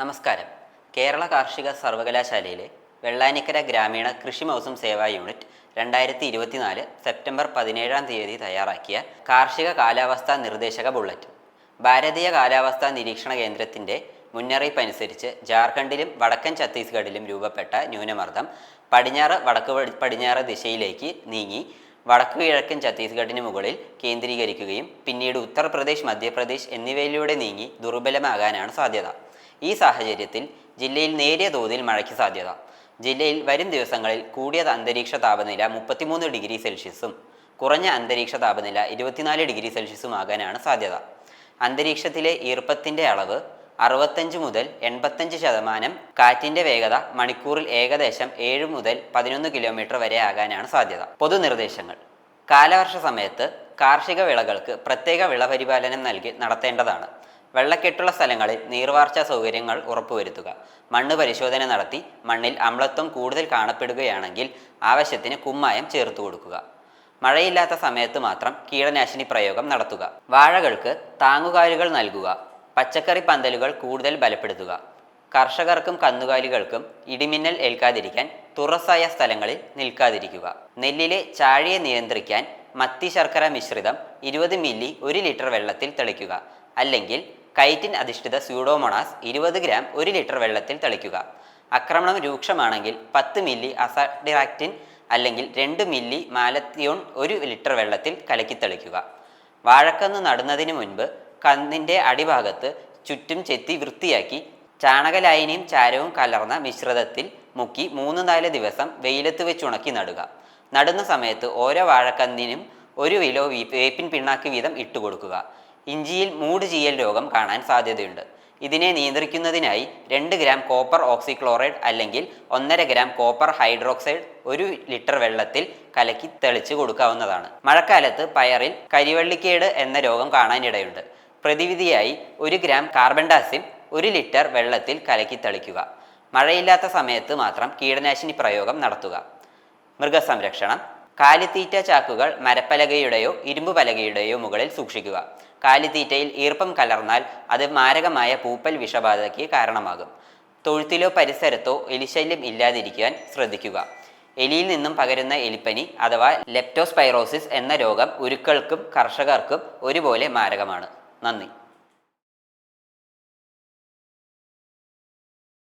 നമസ്കാരം. കേരള കാർഷിക സർവകലാശാലയിലെ വെള്ളാനിക്കര ഗ്രാമീണ കൃഷി മൗസം സേവാ യൂണിറ്റ് രണ്ടായിരത്തി ഇരുപത്തിനാല് സെപ്റ്റംബർ പതിനേഴാം തീയതി തയ്യാറാക്കിയ കാർഷിക കാലാവസ്ഥാ നിർദ്ദേശക ബുള്ളറ്റ്. ഭാരതീയ കാലാവസ്ഥാ നിരീക്ഷണ കേന്ദ്രത്തിന്റെ മുന്നറിയിപ്പ് അനുസരിച്ച് ജാർഖണ്ഡിലും വടക്കൻ ഛത്തീസ്ഗഡിലും രൂപപ്പെട്ട ന്യൂനമർദ്ദം പടിഞ്ഞാറ് വടക്ക് പടിഞ്ഞാറ് ദിശയിലേക്ക് നീങ്ങി വടക്കു കിഴക്കൻ ഛത്തീസ്ഗഡിന് മുകളിൽ കേന്ദ്രീകരിക്കുകയും പിന്നീട് ഉത്തർപ്രദേശ് മധ്യപ്രദേശ് എന്നിവയിലൂടെ നീങ്ങി ദുർബലമാകാനാണ് സാധ്യത. ഈ സാഹചര്യത്തിൽ ജില്ലയിൽ നേരിയ തോതിൽ മഴയ്ക്ക് സാധ്യത. ജില്ലയിൽ വരും ദിവസങ്ങളിൽ കൂടിയ അന്തരീക്ഷ താപനില മുപ്പത്തിമൂന്ന് ഡിഗ്രി സെൽഷ്യസും കുറഞ്ഞ അന്തരീക്ഷ താപനില ഇരുപത്തിനാല് ഡിഗ്രി സെൽഷ്യസും ആകാനാണ് സാധ്യത. അന്തരീക്ഷത്തിലെ ഈർപ്പത്തിന്റെ അളവ് അറുപത്തഞ്ച് മുതൽ എൺപത്തഞ്ച് ശതമാനം കാറ്റിന്റെ വേഗത മണിക്കൂറിൽ ഏകദേശം ഏഴ് മുതൽ പതിനൊന്ന് കിലോമീറ്റർ വരെ ആകാനാണ് സാധ്യത. പൊതുനിർദ്ദേശങ്ങൾ. കാലവർഷ സമയത്ത് കാർഷിക വിളകൾക്ക് പ്രത്യേക വിളപരിപാലനം നൽകി നടത്തേണ്ടതാണ്. വെള്ളക്കെട്ടുള്ള സ്ഥലങ്ങളിൽ നീർവാർച്ച സൗകര്യങ്ങൾ ഉറപ്പുവരുത്തുക. മണ്ണ് പരിശോധന നടത്തി മണ്ണിൽ അമ്ലത്വം കൂടുതൽ കാണപ്പെടുകയാണെങ്കിൽ ആവശ്യത്തിന് കുമ്മായം ചേർത്ത് കൊടുക്കുക. മഴയില്ലാത്ത സമയത്ത് മാത്രം കീടനാശിനി പ്രയോഗം നടത്തുക. വാഴകൾക്ക് താങ്ങുകാലുകൾ നൽകുക. പച്ചക്കറി പന്തലുകൾ കൂടുതൽ ബലപ്പെടുത്തുക. കർഷകർക്കും കന്നുകാലികൾക്കും ഇടിമിന്നൽ ഏൽക്കാതിരിക്കാൻ തുറസായ സ്ഥലങ്ങളിൽ നിൽക്കാതിരിക്കുക. നെല്ലിലെ ചാഴിയെ നിയന്ത്രിക്കാൻ മത്തി ശർക്കര മിശ്രിതം ഇരുപത് മില്ലി ഒരു ലിറ്റർ വെള്ളത്തിൽ തെളിക്കുക. അല്ലെങ്കിൽ കൈറ്റിൻ അധിഷ്ഠിത സ്യൂഡോമോണാസ് ഇരുപത് ഗ്രാം ഒരു ലിറ്റർ വെള്ളത്തിൽ തളിക്കുക. ആക്രമണം രൂക്ഷമാണെങ്കിൽ പത്ത് മില്ലി അസാഡിറാക്റ്റിൻ അല്ലെങ്കിൽ രണ്ട് മില്ലി മാലത്തിയോൺ ഒരു ലിറ്റർ വെള്ളത്തിൽ കലക്കി തെളിക്കുക. വാഴക്കന്ന് നടുന്നതിന് മുൻപ് കന്നിന്റെ അടിഭാഗത്ത് ചുറ്റും ചെത്തി വൃത്തിയാക്കി ചാണകലായനിയും ചാരവും കലർന്ന മിശ്രിതത്തിൽ മുക്കി മൂന്ന് നാല് ദിവസം വെയിലത്ത് വെച്ച് ഉണക്കി നടുക. നടുന്ന സമയത്ത് ഓരോ വാഴക്കന്നിനും ഒരു കിലോ വേപ്പിൻ പിണ്ണാക്ക് വീതം ഇട്ടുകൊടുക്കുക. ഇഞ്ചിയിൽ മൂട് ചെയ്യൽ രോഗം കാണാൻ സാധ്യതയുണ്ട്. ഇതിനെ നിയന്ത്രിക്കുന്നതിനായി രണ്ട് ഗ്രാം കോപ്പർ ഓക്സിക്ലോറൈഡ് അല്ലെങ്കിൽ ഒന്നര ഗ്രാം കോപ്പർ ഹൈഡ്രോക്സൈഡ് ഒരു ലിറ്റർ വെള്ളത്തിൽ കലക്കി തെളിച്ച് കൊടുക്കാവുന്നതാണ്. മഴക്കാലത്ത് പയറിൽ കരിവള്ളിക്കേട് എന്ന രോഗം കാണാനിടയുണ്ട്. പ്രതിവിധിയായി ഒരു ഗ്രാം കാർബൺ ഡാസിം ഒരു ലിറ്റർ വെള്ളത്തിൽ കലക്കി തളിക്കുക. മഴയില്ലാത്ത സമയത്ത് മാത്രം കീടനാശിനി പ്രയോഗം നടത്തുക. മൃഗസംരക്ഷണം. കാലിത്തീറ്റ ചാക്കുകൾ മരപ്പലകയുടെയോ ഇരുമ്പ് പലകയുടെയോ മുകളിൽ സൂക്ഷിക്കുക. കാലിത്തീറ്റയിൽ ഈർപ്പം കലർന്നാൽ അത് മാരകമായ പൂപ്പൽ വിഷബാധയ്ക്ക് കാരണമാകും. തൊഴുത്തിലോ പരിസരത്തോ എലിശല്യം ഇല്ലാതിരിക്കാൻ ശ്രദ്ധിക്കുക. എലിയിൽ നിന്നും പകരുന്ന എലിപ്പനി അഥവാ ലെപ്റ്റോസ്പൈറോസിസ് എന്ന രോഗം ഉരുക്കൾക്കും കർഷകർക്കും ഒരുപോലെ മാരകമാണ്. നന്ദി.